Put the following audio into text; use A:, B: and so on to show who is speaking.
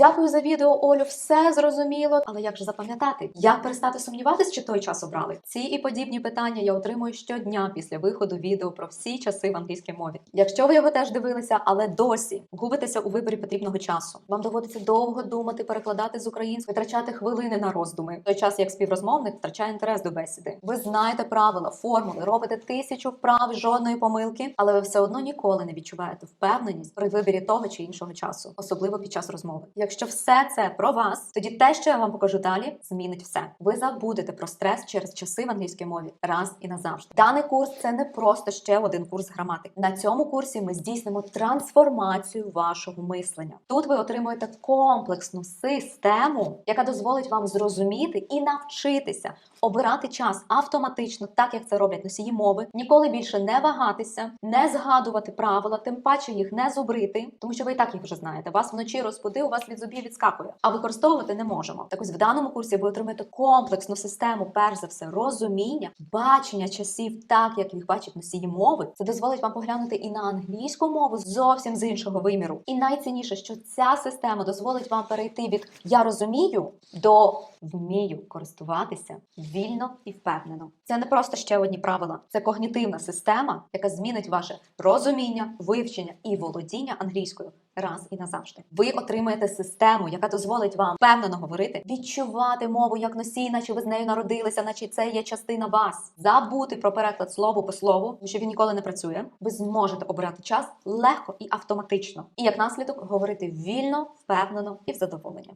A: Дякую за відео, Олю. Все зрозуміло. Але як же запам'ятати? Як перестати сумніватись, чи той час обрали? Ці і подібні питання я отримую щодня після виходу відео про всі часи в англійській мові. Якщо ви його теж дивилися, але досі губитеся у виборі потрібного часу. Вам доводиться довго думати, перекладати з української, витрачати хвилини на роздуми. В той час як співрозмовник втрачає інтерес до бесіди. Ви знаєте правила, формули, робите тисячу вправ, жодної помилки, але ви все одно ніколи не відчуваєте впевненість при вибірі того чи іншого часу, особливо під час розмови. Якщо все це про вас, тоді те, що я вам покажу далі, змінить все. Ви забудете про стрес через часи в англійській мові раз і назавжди. Даний курс це не просто ще один курс граматики. На цьому курсі ми здійснимо трансформацію вашого мислення. Тут ви отримуєте комплексну систему, яка дозволить вам зрозуміти і навчитися обирати час автоматично, так як це роблять носії мови, ніколи більше не вагатися, не згадувати правила, тим паче їх не зубрити, тому що ви і так їх вже знаєте. Вас вночі розбудив, у вас від зубів відскакує, а використовувати не можемо. Так ось в даному курсі ви отримаєте комплексну систему, перш за все, розуміння, бачення часів, так як їх бачать носії мови. Це дозволить вам поглянути і на англійську мову зовсім з іншого виміру. І найцінніше, що ця система дозволить вам перейти від я розумію до вмію користуватися вільно і впевнено. Це не просто ще одні правила, це когнітивна система, яка змінить ваше розуміння, вивчення і володіння англійською. Раз і назавжди. Ви отримаєте систему, яка дозволить вам впевнено говорити, відчувати мову як носій, наче ви з нею народилися, наче це є частина вас. Забути про переклад слово по слову, що він ніколи не працює. Ви зможете обирати час легко і автоматично, і як наслідок говорити вільно, впевнено і в задоволення.